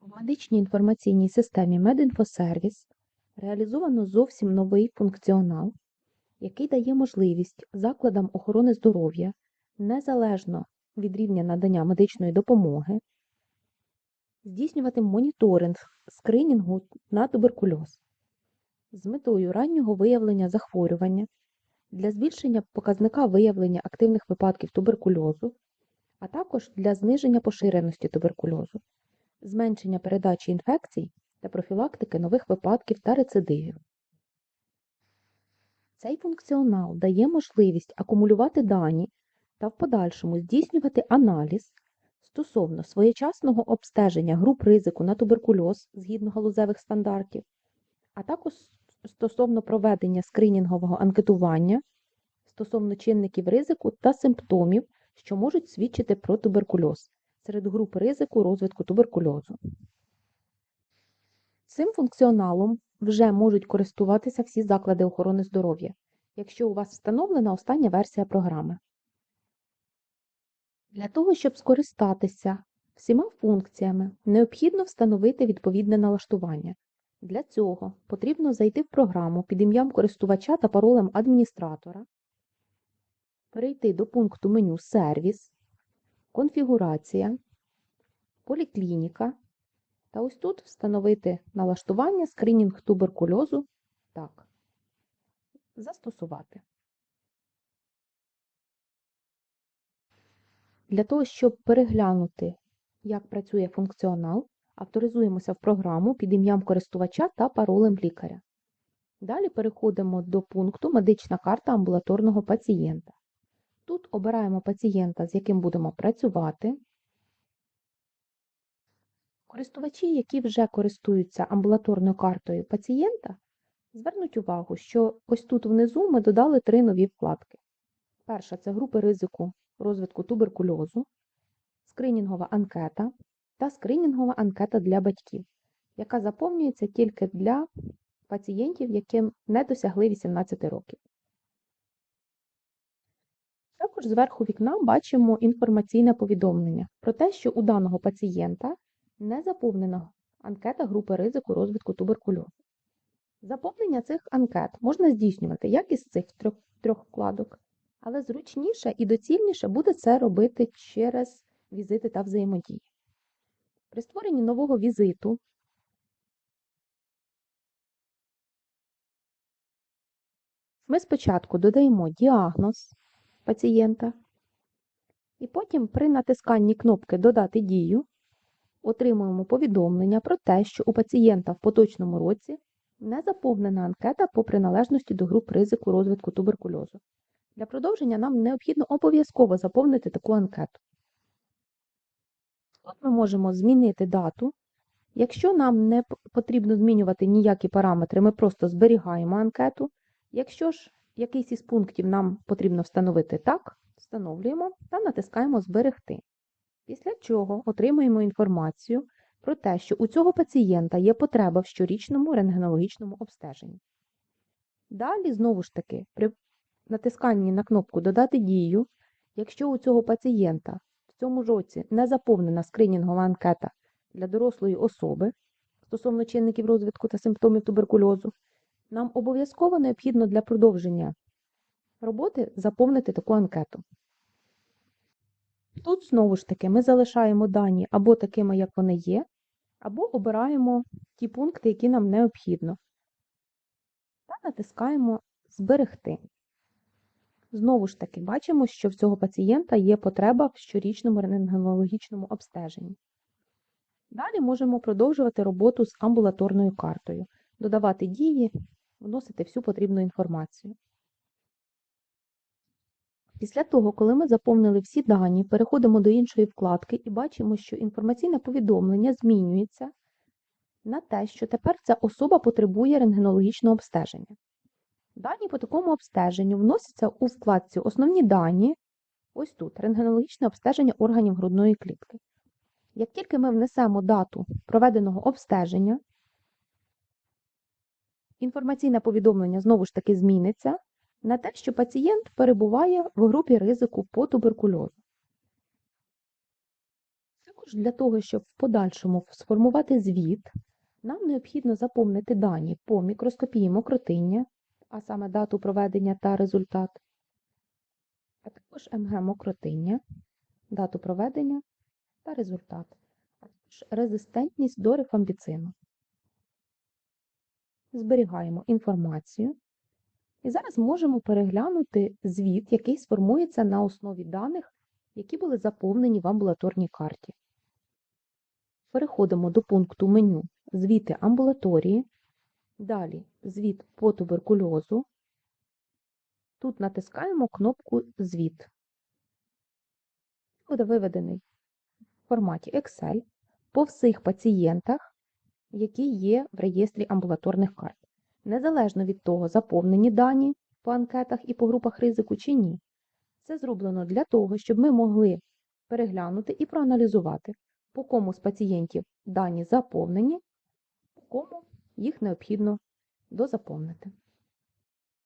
В медичній інформаційній системі Медінфосервіс реалізовано зовсім новий функціонал, який дає можливість закладам охорони здоров'я незалежно від рівня надання медичної допомоги здійснювати моніторинг скринінгу на туберкульоз з метою раннього виявлення захворювання для збільшення показника виявлення активних випадків туберкульозу, а також для зниження поширеності туберкульозу, зменшення передачі інфекцій та профілактики нових випадків та рецидивів. Цей функціонал дає можливість акумулювати дані та в подальшому здійснювати аналіз стосовно своєчасного обстеження груп ризику на туберкульоз згідно галузевих стандартів, а також стосовно проведення скринінгового анкетування стосовно чинників ризику та симптомів, що можуть свідчити про туберкульоз серед груп ризику розвитку туберкульозу. Цим функціоналом вже можуть користуватися всі заклади охорони здоров'я, якщо у вас встановлена остання версія програми. Для того, щоб скористатися всіма функціями, необхідно встановити відповідне налаштування. Для цього потрібно зайти в програму під ім'ям користувача та паролем адміністратора, перейти до пункту меню Сервіс, Конфігурація, Поліклініка та ось тут встановити налаштування скринінг туберкульозу так. Застосувати. Для того, щоб переглянути, як працює функціонал, авторизуємося в програму під ім'ям користувача та паролем лікаря. Далі переходимо до пункту Медична карта амбулаторного пацієнта. Тут обираємо пацієнта, з яким будемо працювати. Користувачі, які вже користуються амбулаторною картою пацієнта, звернуть увагу, що ось тут внизу ми додали три нові вкладки. Перша це групи ризику розвитку туберкульозу, скринінгова анкета та скринінгова анкета для батьків, яка заповнюється тільки для пацієнтів, яким не досягли 18 років. Також зверху вікна бачимо інформаційне повідомлення про те, що у даного пацієнта не заповнена анкета групи ризику розвитку туберкульозу. Заповнення цих анкет можна здійснювати як із цих трьох, трьох вкладок, але зручніше і доцільніше буде це робити через візити та взаємодії. При створенні нового візиту ми спочатку додаємо діагноз пацієнта, і потім при натисканні кнопки Додати дію отримуємо повідомлення про те, що у пацієнта в поточному році не заповнена анкета по приналежності до груп ризику розвитку туберкульозу. Для продовження нам необхідно обов'язково заповнити таку анкету. Тут ми можемо змінити дату. Якщо нам не потрібно змінювати ніякі параметри, ми просто зберігаємо анкету. Якщо ж якийсь із пунктів нам потрібно встановити так, встановлюємо та натискаємо Зберегти. Після чого отримуємо інформацію про те, що у цього пацієнта є потреба в щорічному рентгенологічному обстеженні. Далі, знову ж таки, при натисканні на кнопку Додати дію, якщо у цього пацієнта в цьому році не заповнена скринінгова анкета для дорослої особи стосовно чинників розвитку та симптомів туберкульозу, нам обов'язково необхідно для продовження роботи заповнити таку анкету. Тут, знову ж таки, ми залишаємо дані або такими, як вони є, або обираємо ті пункти, які нам необхідно, та натискаємо Зберегти. Знову ж таки, бачимо, що в цього пацієнта є потреба в щорічному рентгенологічному обстеженні. Далі можемо продовжувати роботу з амбулаторною картою, додавати дії, вносити всю потрібну інформацію. Після того, коли ми заповнили всі дані, переходимо до іншої вкладки і бачимо, що інформаційне повідомлення змінюється на те, що тепер ця особа потребує рентгенологічного обстеження. Дані по такому обстеженню вносяться у вкладці Основні дані, ось тут рентгенологічне обстеження органів грудної клітки. Як тільки ми внесемо дату проведеного обстеження, інформаційне повідомлення знову ж таки зміниться на те, що пацієнт перебуває в групі ризику по туберкульозу. Також для того, щоб в подальшому сформувати звіт, нам необхідно заповнити дані по мікроскопії мокротиння, а саме дату проведення та результат, а також МГ мокротиння, дату проведення та результат, а також резистентність до рифампіцину. Зберігаємо інформацію. І зараз можемо переглянути звіт, який сформується на основі даних, які були заповнені в амбулаторній карті. Переходимо до пункту меню Звіти амбулаторії. Далі звіт по туберкульозу. Тут натискаємо кнопку Звіт. Буде виведений в форматі Excel по всіх пацієнтах, які є в реєстрі амбулаторних карт. Незалежно від того, заповнені дані по анкетах і по групах ризику чи ні. Це зроблено для того, щоб ми могли переглянути і проаналізувати, по кому з пацієнтів дані заповнені, по кому їх необхідно дозаповнити.